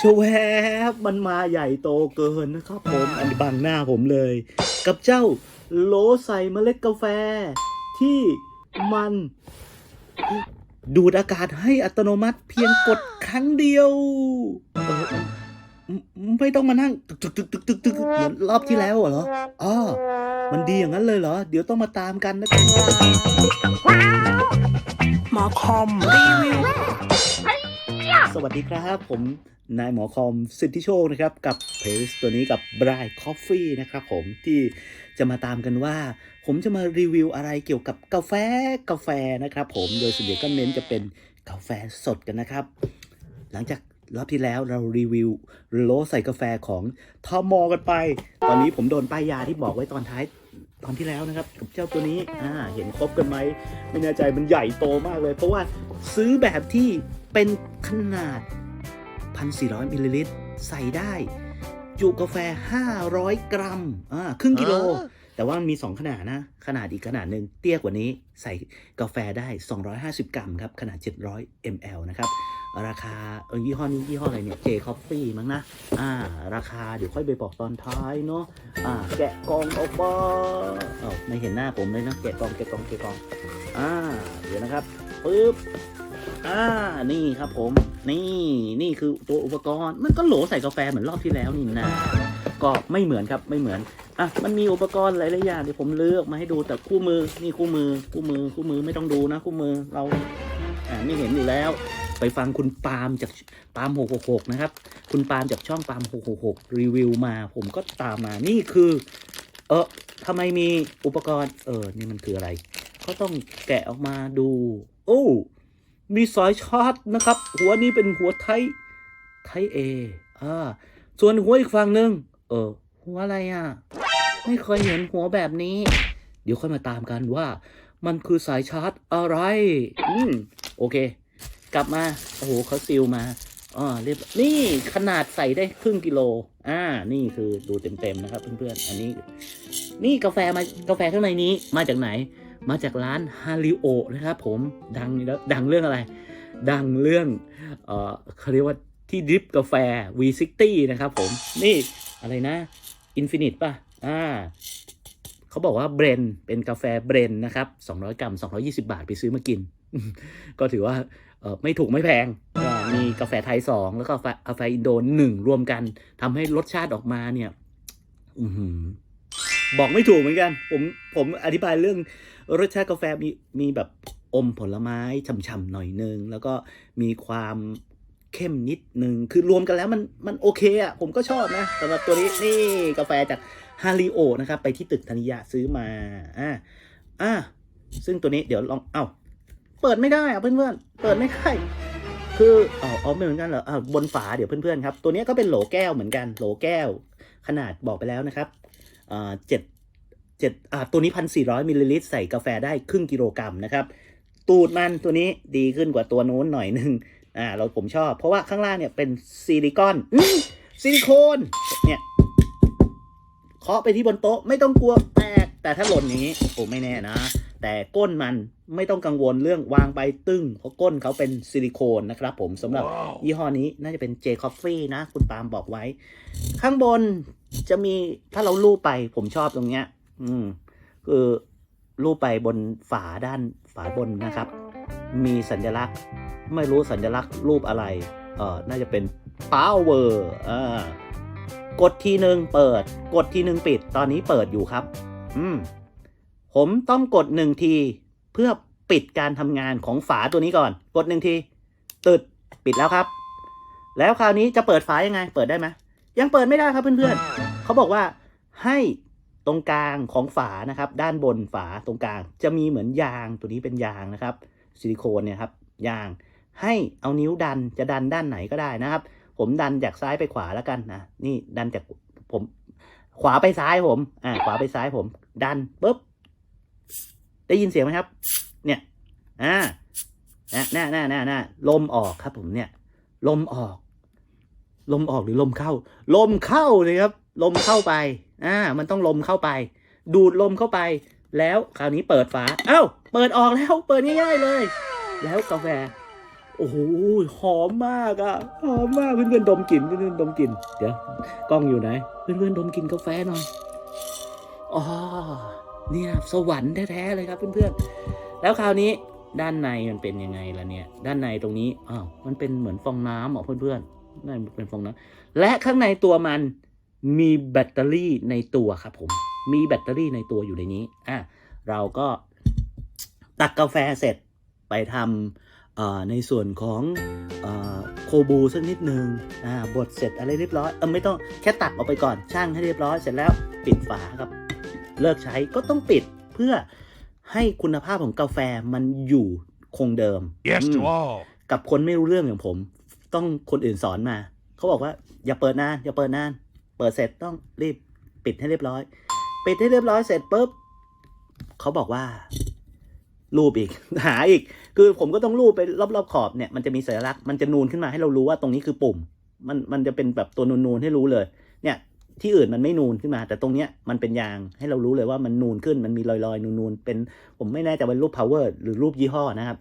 ชวบมันมาใหญ่โตเกินนะครับผม อันนี้บังหน้าผมเลย กับเจ้าโลใส่เมล็ดกาแฟ ที่มันดูดอากาศให้อัตโนมัติเพียงกดครั้งเดียว ไม่ต้องมานั่งตึกตึกตึกตึกตึกตึกเหมือนรอบที่แล้วเหรออ๋อมันดีอย่างนั้นเลยเหรอ เดี๋ยวต้องมาตามกันนะครับหมอคอมรีวิว สวัสดีครับ ผมนายหมอคอมสิทธิโชคนะครับ กับเพจตัวนี้กับ Bright Coffee นะครับผมที่จะมาตามกันว่า ผมจะมารีวิวอะไรเกี่ยวกับกาแฟกาแฟนะครับผมโดยส่วนใหญ่ก็เน้นจะเป็นกาแฟสดกันนะครับ หลังจากรอบที่แล้วเรารีวิวโลใส่กาแฟของทอมอกันไป ตอนนี้ผมโดนป้ายยาที่บอกไว้ตอนท้าย ตอนที่แล้วนะครับกับเจ้าตัวนี้อ่าเห็นครบกันไหมไม่แน่ใจมันใหญ่โตมากเลย เพราะว่าซื้อแบบที่เป็นขนาด 1,400มิลลิลิตรใส่ได้ จุกาแฟ 500 กรัมอ่าครึ่งกิโล แต่ว่ามันมี 2 ขนาดนะ ขนาดอีกขนาดหนึ่งเตี้ยกว่านี้ใส่กาแฟได้ 250 กรัมครับ ขนาด 700 ml นะครับ ราคาเออยี่ห้อนี้ยี่ห้ออะไรเนี่ย J Coffee มั้งนะ อ่า ราคาเดี๋ยวค่อยไปบอกตอนท้ายเนาะอ่า แกะกล่องออกมาเอ้าไม่เห็นหน้าผมเลยนะแกะกล่องแกะกล่องแกะกล่อง อ่า เดี๋ยวนะครับปึ๊บอ่า นี่ครับผม นี่ นี่คือตัวอุปกรณ์ มันก็โหลใส่กาแฟเหมือนรอบที่แล้วนี่นะ ก็ไม่เหมือนครับ ไม่เหมือน อะ มันมีอุปกรณ์หลายๆอย่างเดี๋ยวผมเลือกมาให้ดู แต่คู่มือ นี่คู่มือ คู่มือ คู่มือไม่ต้องดูนะ คู่มือ เรา อ่าไม่เห็นอยู่แล้ว ไปฟังคุณปาล์มจากปาล์ม666นะครับ คุณปาล์มจากช่องปาล์ม666รีวิวมา ผมก็ตามมา นี่คือ เออทำไมมีอุปกรณ์ เออ นี่มันคืออะไร ก็ต้องแกะออกมาดู โอ้ มีสายชาร์จนะครับ หัวนี้เป็นหัวไทย ไทยเออ่า ส่วนหัวอีกฝั่งหนึ่ง เออ หัวอะไรอะ ไม่เคยเห็นหัวแบบนี้ เดี๋ยวค่อยมาตามกันว่า มันคือสายชาร์จอะไร อืม โอเค กลับมา โอ้โหเขาซิลมาอ่าเรียบนี่ขนาดใส่ได้ครึ่งกิโล อ่า นี่คือดูเต็มๆนะครับเพื่อนๆ อันนี้ นี่กาแฟมากาแฟข้างในนี้มาจากไหน มาจากร้านฮาริโอนะครับผมดังแล้วดังเรื่องอะไร ดังเรื่อง เอ่อเขาเรียกว่าที่ดริปกาแฟ V60 นะครับผม นี่อะไรนะ Infinite ป่ะ อ่าเขาบอกว่าเบรนเป็นกาแฟเบรนนะครับ 200 กรัม 220 บาทไปซื้อมากิน ก็ถือว่า ไม่ถูกไม่แพงมีกาแฟไทย 2 แล้วก็กาแฟอินโดน1รวมกันทำให้รสชาติออกมาเนี่ยอืบอกไม่ถูกเหมือนกัน ผมผมอธิบายเรื่องรสชาติกาแฟมีมีแบบอมผลไม้ฉ่ำๆหน่อยนึง แล้วก็มีความเข้มนิดนึง คือรวมกันแล้วมันมันโอเคอะผมก็ชอบนะสำหรับตัวนี้นี่กาแฟจากฮาริโอนะครับ ไปที่ตึกธนิยะซื้อมา อ่าอ่าซึ่งตัวนี้เดี๋ยวลองเอ้า เปิดไม่ได้อะเพื่อนๆ เปิดไม่ได้ คืออ๋ออ๋อไม่เหมือนกันเหรออ่าบนฝาเดี๋ยวเพื่อนๆครับ ตัวนี้ก็เป็นโหลแก้วเหมือนกัน โหลแก้ว ขนาดบอกไปแล้วนะครับอ่าเจ็ดเจ็ดอ่าตัวนี้พันสี่ร้อยมิลลิลิตรใส่กาแฟได้ครึ่งกิโลกรัมนะครับ ตูดมันตัวนี้ดีขึ้นกว่าตัวนู้นหน่อยหนึงอ่าเราผมชอบ เพราะว่าข้างล่างเนี่ยเป็นซิลิคอนซิลิโคนเนี่ยเคาะไปที่บนโต๊ะไม่ต้องกลัวแตกแต่ถ้าหล่นอย่างนี้โอ้ไม่แน่นะ แต่ก้นมันไม่ต้องกังวลเรื่องวางไปตึ้งเพราะก้นเขาเป็นซิลิโคนนะครับผมสำหรับยี่ห้อนี้น่าจะเป็น J Coffee นะ คุณปาล์มบอกไว้ ข้างบนจะมีถ้าเราลูบไปผมชอบตรงเนี้ย อืม คือลูบไปบนฝาด้านฝาบนนะครับ มีสัญลักษณ์ ไม่รู้สัญลักษณ์รูปอะไร เออน่าจะเป็น power อ่ากดทีหนึ่งเปิด กดทีหนึ่งปิด ตอนนี้เปิดอยู่ครับ อืม ผมต้องกดหนึ่งที เพื่อปิดการทำงานของฝาตัวนี้ก่อน กดหนึ่งทีตึดปิดแล้วครับ แล้วคราวนี้จะเปิดฝายังไง เปิดได้ไหมยังเปิดไม่ได้ครับเพื่อนๆเขาบอกว่าให้ตรงกลางของฝานะครับ ด้านบนฝาตรงกลาง จะมีเหมือนยางตัวนี้เป็นยางนะครับซิลิโคนเนี่ยครับยางให้เอานิ้วดันจะดันด้านไหนก็ได้นะครับ ผมดันจากซ้ายไปขวาแล้วกันนะนี่ดันจากผม ขวาไปซ้ายผม อ่าขวาไปซ้ายผม ดันปุ๊บ ได้ยินเสียงไหมครับ เนี่ยอ่านะน่าน่าน่าน่าลมออกครับ ผมเนี่ย ลมออก ลมออกหรือลมเข้า ลมเข้าเลยครับ ลมเข้าไปอ่ามันต้องลมเข้าไป ดูดลมเข้าไป แล้วคราวนี้เปิดฝา เอ้า เปิดออกแล้ว เปิดง่ายๆเลย แล้วกาแฟ โอ้โห หอมมากอะหอมมากเพื่อนๆดมกลิ่นเพื่อนๆดมกลิ่น เดี๋ยว กล้องอยู่ไหน เพื่อนๆดมกลิ่นกาแฟหน่อยอ๋อ เนี่ยสวรรค์แท้ๆเลยครับเพื่อนๆ แล้วคราวนี้ด้านในมันเป็นยังไงล่ะเนี่ย ด้านในตรงนี้อ้าวมันเป็นเหมือนฟองน้ำเหรอเพื่อนๆนั่นเป็นฟองน้ำและข้างในตัวมันมีแบตเตอรี่ในตัวครับผม มีแบตเตอรี่ในตัวอยู่ในนี้อะเราก็ตักกาแฟเสร็จไปทำในส่วนของอโคบูสักนิดนึงอ่าบดเสร็จอะไรเรียบร้อยเออไม่ต้องแค่ตักออกไปก่อนช่างให้เรียบร้อยเสร็จแล้วปิดฝาครับ เลิกใช้ก็ต้องปิดเพื่อให้คุณภาพของกาแฟมันอยู่คงเดิม Yes อื to ม all. กับคนไม่รู้เรื่องอย่างผม ต้องคนอื่นสอนมา เขาบอกว่าอย่าเปิดนาน อย่าเปิดนาน เปิดเสร็จต้องรีบปิดให้เรียบร้อย ปิดให้เรียบร้อยเสร็จปุ๊บเขาบอกว่า รูปอีก หาอีก คือผมก็ต้องรูปไปรอบๆขอบเนี่ยมันจะมีสัญลักษณ์มันจะนูนขึ้นมาให้เรารู้ว่าตรงนี้คือปุ่ม มันมันจะเป็นแบบตัวนูนๆให้รู้เลยเนี่ย ที่อื่นมันไม่นูนขึ้นมา แต่ตรงเนี้ยมันเป็นยางให้เรารู้เลยว่ามันนูนขึ้นมันมีรอยๆ นูนๆเป็นผมไม่แน่ใจว่ารูป power หรือรูปยี่ห้อนะครับ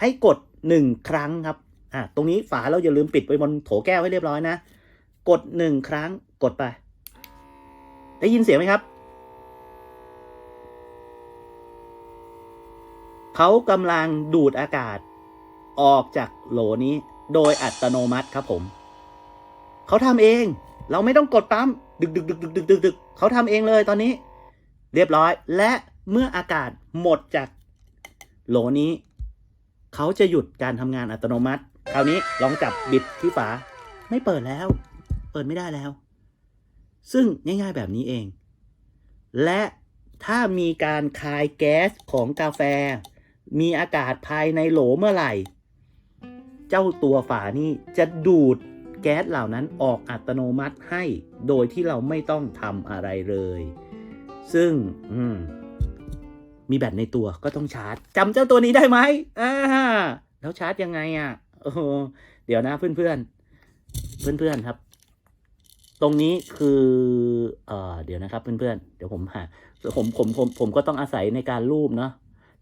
ให้กดหนึ่งครั้งครับอะตรงนี้ฝาเราอย่าลืมปิดไว้บนโถแก้วให้เรียบร้อยนะ กดหนึ่งครั้งกดไป ได้ยินเสียงไหมครับเขากำลังดูดอากาศ ออกจากโหลนี้โดยอัตโนมัติครับผม เขาทำเอง เราไม่ต้องกดปั๊มดึกดึกดึกดึกดึกดึกดึกเขาทำเองเลยตอนนี้ เรียบร้อย และเมื่ออากาศหมดจากโหลนี้ เขาจะหยุดการทำงานอัตโนมัติ คราวนี้ลองจับบิดที่ฝา ไม่เปิดแล้ว เปิดไม่ได้แล้ว ซึ่งง่ายๆแบบนี้เอง และถ้ามีการคายแก๊สของกาแฟ มีอากาศภายในโหลเมื่อไหร่ เจ้าตัวฝานี่จะดูด แก๊สเหล่านั้นออกอัตโนมัติให้ โดยที่เราไม่ต้องทำอะไรเลย ซึ่งมมีแบตในตัวก็ต้องชาร์จจำเจ้าตัวนี้ได้ไหมอ่าแล้วชาร์จยังไงอะโอ้เดี๋ยวนะเพื่อนเพื่อนเพื่อนเพื่อนครับ ตรงนี้คือเออเดี๋ยวนะครับเพื่อนเพื่อนเดี๋ยวผมหาผมผมผมผมก็ต้องอาศัยในการรูปเนาะ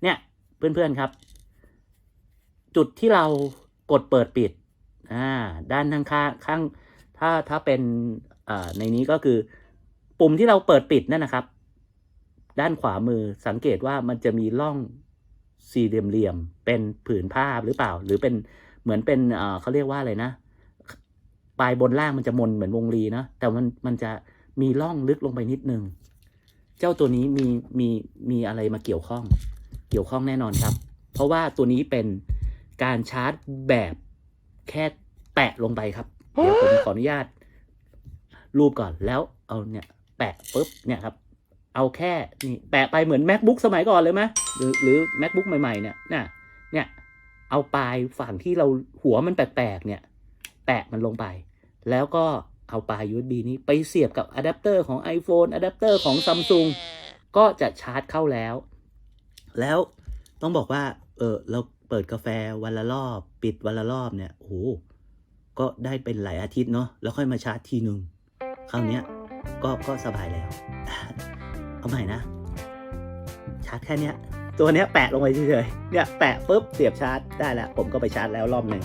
เนี่ยเพื่อนเพื่อนครับ จุดที่เรากดเปิดปิด อ่าด้านข้างข้างข้างถ้าถ้าเป็นอ่าในนี้ก็คือ ปุ่มที่เราเปิดปิดนั่นนะครับ ด้านขวามือสังเกตว่ามันจะมีร่องสี่เหลี่ยมๆเป็นผืนผ้าหรือเปล่า หรือเป็นเหมือนเป็นเอ่อเขาเรียกว่าอะไรนะปลายบนล่างมันจะมนเหมือนวงรีนะแต่มันมันจะมีร่องลึกลงไปนิดนึง เจ้าตัวนี้มีมีมีอะไรมาเกี่ยวข้อง เกี่ยวข้องแน่นอนครับ เพราะว่าตัวนี้เป็นการชาร์จแบบ แค่แตะลงไปครับ เดี๋ยวผมขออนุญาต รูปก่อนแล้วเอาเนี่ยแปะปุ๊บเนี่ยครับ เอาแค่นี่แปะไปเหมือน macbook สมัยก่อนเลยไหมหรือหรือ macbook ใหม่ๆเนี่ยน่ะเนี่ยเอาปลายฝั่งที่เราหัวมันแปลกๆเนี่ย แปะมันลงไป แล้วก็เอาปลาย USB นี้ไปเสียบกับอะแดปเตอร์ของ iPhone อะแดปเตอร์ของ Samsung ก็จะชาร์จเข้าแล้ว แล้วต้องบอกว่า เออเรา เปิดกาแฟวันละรอบ ปิดวันละรอบเนี่ยโอ้โหก็ได้เป็นหลายอาทิตย์เนาะแล้วค่อยมาชาร์จทีหนึ่งคราวเนี้ยก็ก็สบายแล้ว เอาใหม่นะ ชาร์จแค่เนี้ย ตัวเนี้ยแปะลงไปเฉยๆเนี่ยแปะปุ๊บเสียบชาร์จได้แล้ว ผมก็ไปชาร์จแล้วรอบหนึ่ง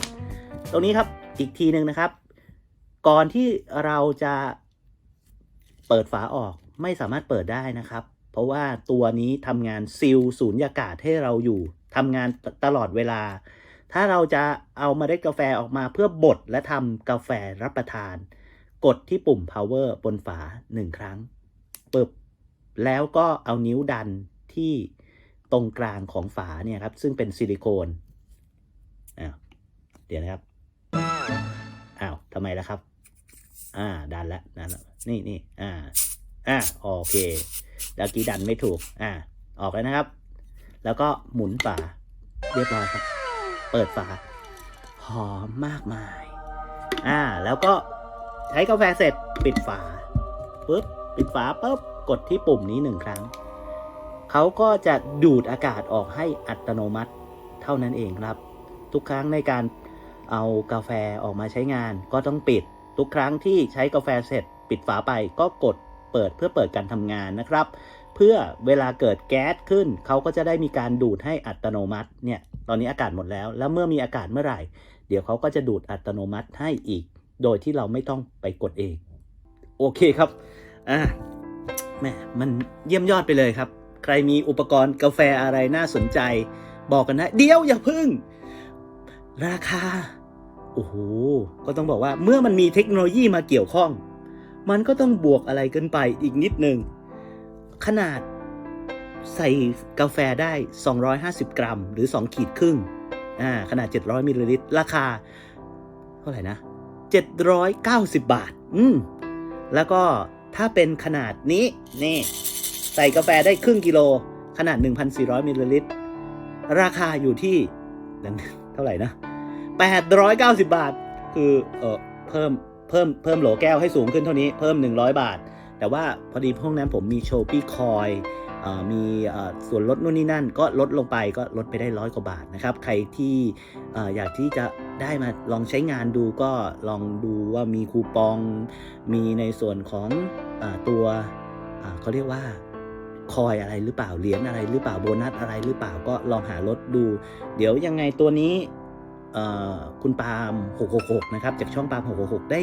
ตรงนี้ครับอีกทีหนึ่งนะครับ ก่อนที่เราจะเปิดฝาออกไม่สามารถเปิดได้นะครับ เพราะว่าตัวนี้ทำงานซีลสูญญากาศให้เราอยู่ ทำงานตตลอดเวลา ถ้าเราจะเอามาได้กาแฟออกมาเพื่อบดและทำกาแฟรับประทาน กดที่ปุ่ม power บนฝาหนึ่งครั้งปึบแล้วก็เอานิ้วดันที่ตรงกลางของฝาเนี่ยครับ ซึ่งเป็นซิลิโคนอ้าวเดี๋ยวนะครับอ้าวทำไมล่ะครับ อ่า ดันแล้วดันแล้วนี่นี่อ่าอ่าโอเคเมื่อกี้ดันไม่ถูก อ่า ออกแล้วนะครับ แล้วก็หมุนฝาเรียบร้อยครับ เปิดฝา หอมมากมาย อ่า แล้วก็ใช้กาแฟเสร็จปิดฝาปุ๊บปิดฝาปุ๊บกดที่ปุ่มนี้หนึ่งครั้ง เขาก็จะดูดอากาศออกให้อัตโนมัติเท่านั้นเองครับ ทุกครั้งในการเอากาแฟออกมาใช้งานก็ต้องปิด ทุกครั้งที่ใช้กาแฟเสร็จ ปิดฝาไปก็กดเปิดเพื่อเปิดการทำงานนะครับ เพื่อเวลาเกิดแก๊สขึ้น เขาก็จะได้มีการดูดให้อัตโนมัติเนี่ยตอนนี้อากาศหมดแล้ว แล้วเมื่อมีอากาศเมื่อไหร่ เดี๋ยวเขาก็จะดูดอัตโนมัติให้อีก โดยที่เราไม่ต้องไปกดเอง โอเคครับอ่าแม่มันเยี่ยมยอดไปเลยครับ ใครมีอุปกรณ์กาแฟอะไรน่าสนใจ บอกกันนะ เดี๋ยวอย่าพึ่ง ราคา โอ้โห ก็ต้องบอกว่าเมื่อมันมีเทคโนโลยีมาเกี่ยวข้อง มันก็ต้องบวกอะไรกันไปอีกนิดนึง ขนาดใส่กาแฟได้ 250 กรัม หรือ 2 ขีดครึ่งอ่าขนาด 700 มิลลิลิตร ราคา เท่าไหร่นะ 790 บาท อืม แล้วก็ถ้าเป็นขนาดนี้ นี่ ใส่กาแฟได้ครึ่งกิโล ขนาด 1,400 มิลลิลิตร ราคาอยู่ที่เท่าไหร่นะ 890 บาท คือ เออเพิ่ม เพิ่ม เพิ่มโหลแก้วให้สูงขึ้นเท่านี้ เพิ่ม 100 บาท แต่ว่าพอดีพวกนั้นผมมีโชปี้คอยมีส่วนลดนู่นนี่นั่น ก็ลดลงไปก็ลดไปได้ร้อยกว่าบาทนะครับ ใครที่อ่อยากที่จะได้มาลองใช้งานดูก็ลองดูว่ามีคูปอง มีในส่วนของอตัวเขาเรียกว่าคอยอะไรหรือเปล่าเหรียญอะไรหรือเปล่าโบนัสอะไรหรือเปล่าก็ลองหารถดู เดี๋ยวยังไงตัวนี้ คุณปาล์ม666 นะครับ จากช่องปาล์ม666 ได้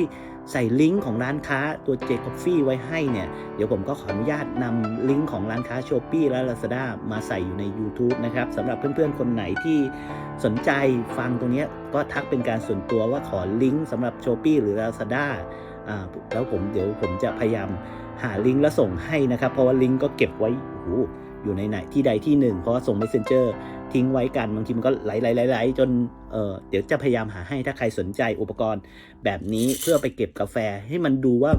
ใส่ลิงก์ของร้านค้าตัว J Coffee ไว้ให้เนี่ย เดี๋ยวผมก็ขออนุญาตนำลิงก์ของร้านค้า s h อ p e e และ Lazada มาใส่อยู่ใน YouTube นะครับสำหรับเพื่อนๆ คนไหนที่สนใจฟังตรงนี้ก็ทักเป็นการส่วนตัวว่าขอลิงก์สำหรับ s h อ p e e หรือ Lazada อ่าแล้วผมเดี๋ยวผมจะพยายามหาลิงก์แล้วส่งให้นะครับ เพราะว่าลิงก์ก็เก็บไว้โอ้ อยู่ในไหนที่ใดที่หนึ่งเพราะว่าส่ง Messenger ทิ้งไว้กันบางทีมันก็ไหลไหลไหลไหลจนเออเดี๋ยวจะพยายามหาให้ถ้าใครสนใจอุปกรณ์แบบนี้เพื่อไปเก็บกาแฟให้มันดูว่า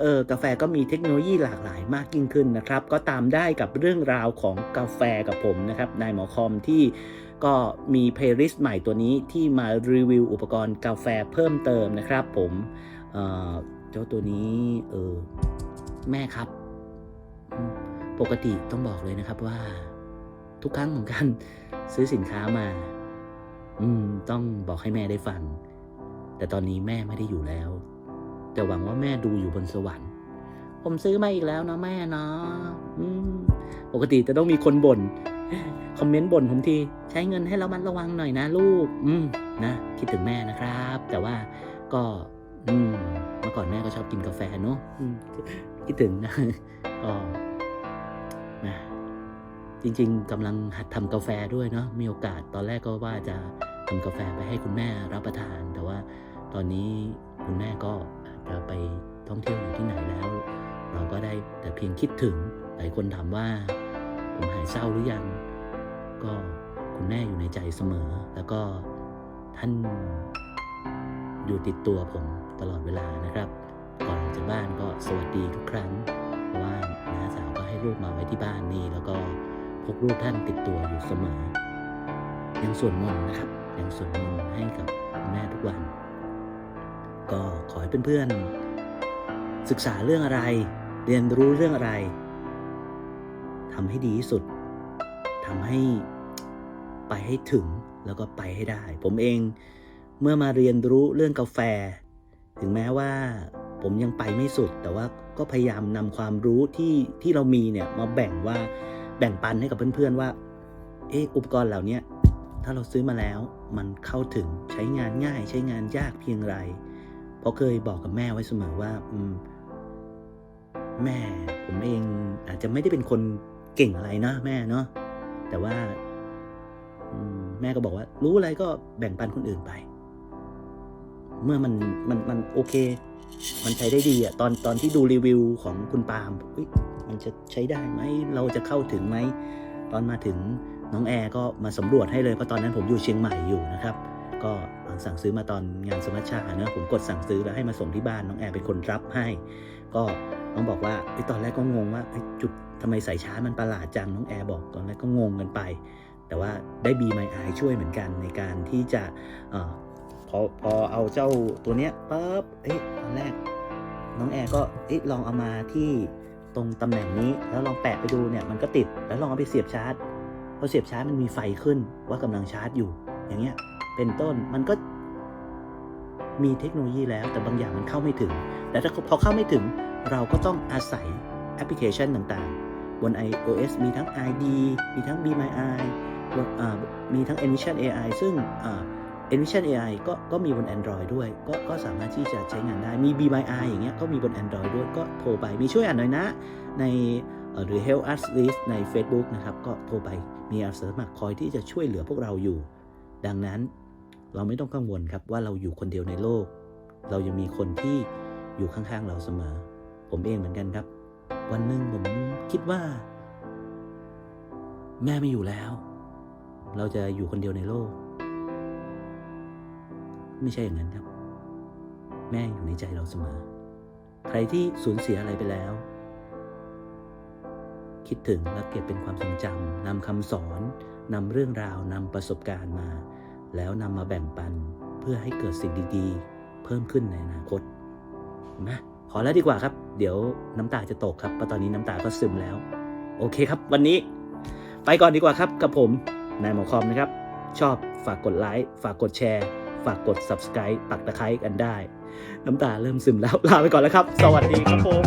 เออกาแฟก็มีเทคโนโลยีหลากหลายมากยิ่งขึ้นนะครับ ก็ตามได้กับเรื่องราวของกาแฟกับผมนะครับนายหมอคอมที่ก็มีเพลย์ลิสต์ใหม่ตัวนี้ที่มารีวิวอุปกรณ์กาแฟเพิ่มเติมนะครับ ผมเออเจ้าตัวนี้เออแม่ครับ ปกติต้องบอกเลยนะครับว่า ทุกครั้งของการซื้อสินค้ามา อืม ต้องบอกให้แม่ได้ฟัง แต่ตอนนี้แม่ไม่ได้อยู่แล้ว แต่หวังว่าแม่ดูอยู่บนสวรรค์ ผมซื้อมาอีกแล้วนะแม่เนาะปกติจะต้องมีคนบน่นคอมเมนต์บ่นผมทีใช้เงินให้เระมัดระวังหน่อยนะลูก อืมนะคิดถึงแม่นะครับ แต่ว่าก็ อืม เมื่อก่อนแม่ก็ชอบกินกาแฟเนอะคิดถึงนะก็ นะจริงๆกำลังหัดทำกาแฟด้วยเนาะมีโอกาสตอนแรกก็ว่าจะทำกาแฟไปให้คุณแม่รับประทาน แต่ว่าตอนนี้คุณแม่ก็อาจจะไปท่องเที่ยวอยู่ที่ไหนแล้ว เราก็ได้แต่เพียงคิดถึงหลายคนถามว่า ผมหายเศร้าหรือยัง ก็คุณแม่อยู่ในใจเสมอ แล้วก็ท่านอยู่ติดตัวผมตลอดเวลานะครับ ก่อนออกจากบ้านก็สวัสดีทุกครั้งเพราะว่า รูปมาไว้ที่บ้านนี่แล้วก็พกรูปท่านติดตัวอยู่เสมอ ยังส่วนมนต์นะครับ ยังส่วนมนต์ให้กับแม่ทุกวัน ก็ขอให้เพื่อนๆศึกษาเรื่องอะไร เรียนรู้เรื่องอะไรทำให้ดีที่สุดทำให้ไปให้ถึงแล้วก็ไปให้ได้ ผมเองเมื่อมาเรียนรู้เรื่องกาแฟ ถึงแม้ว่าผมยังไปไม่สุดแต่ว่า ก็พยายามนำความรู้ที่ที่เรามีเนี่ยมาแบ่งว่าแบ่งปันให้กับเพื่อนๆว่าเอออุปกรณ์เหล่านี้ถ้าเราซื้อมาแล้วมันเข้าถึงใช้งานง่ายใช้งานยากเพียงไร เพราะเคยบอกกับแม่ไว้เสมอว่าอืมแม่ผมเองอาจจะไม่ได้เป็นคนเก่งอะไรนะแม่เนาะแต่ว่าอแม่ก็บอกว่า รู้อะไรก็แบ่งปันคนอื่นไป เมื่อมันมันมันโอเค มันใช้ได้ดีอะตอนตอนที่ดูรีวิวของคุณปาล์มมันจะใช้ได้ไหมเราจะเข้าถึงไหมตอนมาถึงน้องแอร์ก็มาสำรวจให้เลยเพราะตอนนั้นผมอยู่เชียงใหม่อยู่นะครับ ก็สั่งซื้อมาตอนงานสมัชชาเนะผมกดสั่งซื้อแล้วให้มาส่งที่บ้านน้องแอร์เป็นคนรับให้ ก็น้องบอกว่าเอ้ตอนแรกก็งงว่าเอ้จุดทำไมสายชาร์จมันประหลาดจังน้องแอร์บอกตอนแรกก็งงกันไป แต่ว่าได้บีไมไอช่วยเหมือนกันในการที่จะ พอพอเอาเจ้าตัวเนี้ยปั๊บเอ้ยตอนแรก น้องแอร์ก็เอ้ยลองเอามาที่ตรงตำแหน่งนี้ แล้วลองแปะไปดูเนี่ยมันก็ติดแล้วลองเอาไปเสียบชาร์จพอเสียบชาร์จมันมีไฟขึ้นว่ากำลังชาร์จอยู่ อย่างเงี้ยเป็นต้นมันก็มีเทคโนโลยีแล้วแต่บางอย่างมันเข้าไม่ถึงแต่ถ้าพอเข้าไม่ถึงเราก็ต้องอาศัยแอปพลิเคชันต่างๆ บน iOS มีทั้ง ID มีทั้ง Be My Eye อ่ามีทั้ง Envision AI ซึ่ง Envision AI ก็ก็มีบน Android ด้วย ก็ก็สามารถที่จะใช้งานได้ มี Be My Eye อย่างเงี้ยก็มีบน Android ด้วย ก็โทรไป มีช่วยอ่านหน่อยนะ ในเอ่อหรือ Help Us List ใน Facebook นะครับ ก็โทรไป มีอาสาสมัครคอยที่จะช่วยเหลือพวกเราอยู่ ดังนั้นเราไม่ต้องกังวลครับว่าเราอยู่คนเดียวในโลก เรายังมีคนที่อยู่ข้างๆเราเสมอ ผมเองเหมือนกันครับ วันหนึ่งผมคิดว่า แม่ไม่อยู่แล้ว เราจะอยู่คนเดียวในโลก ไม่ใช่อย่างนั้นครับ แม่อยู่ในใจเราเสมอ ใครที่สูญเสียอะไรไปแล้ว คิดถึงและเก็บเป็นความทรงจำนำคำสอนนำเรื่องราวนำประสบการณ์มา แล้วนำมาแบ่งปันเพื่อให้เกิดสิ่งดีๆ เพิ่มขึ้นในอนาคตนะพอแล้วดีกว่าครับ เดี๋ยวน้ำตาจะตกครับเพราะตอนนี้น้ำตาก็ซึมแล้ว โอเคครับ วันนี้ ไปก่อนดีกว่าครับกับผมนายหมอคอมนะครับ ชอบฝากกดไลค์ฝากกดแชร์ ฝากกด subscribe ปักตะไคร้กันได้ น้ำตาเริ่มซึมแล้วลาไปก่อนแล้วครับ สวัสดีครับผม